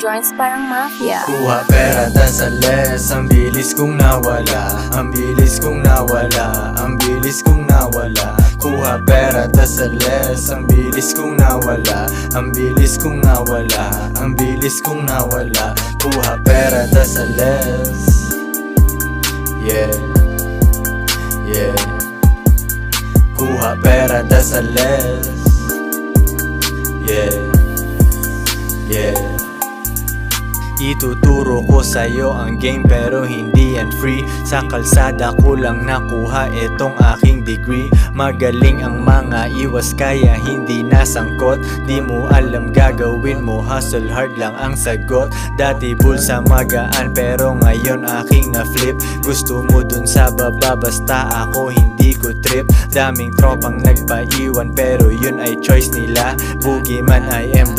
joints parang mafia. Kuha pera tas alis Ang bilis kong nawala. Ang bilis kong nawala. Ang bilis kong nawala. Kuha pera tas alis Ang bilis kong nawala. Ang bilis kong nawala. Ang bilis kong nawala. Kuha pera tas alis Yeah. Yeah. Kuha pera tas alis Yeah. Yeah Ituturo ko sa'yo ang game pero hindi yan free. Sa kalsada ko lang nakuha itong aking degree. Magaling ang mga iwas kaya hindi nasangkot. Di mo alam gagawin mo hustle hard lang ang sagot. Dati bulsa magaan pero ngayon aking na flip Gusto mo dun sa baba basta ako hindi ko trip. Daming tropang nagpaiwan pero yun ay choice nila. Boogeyman I am the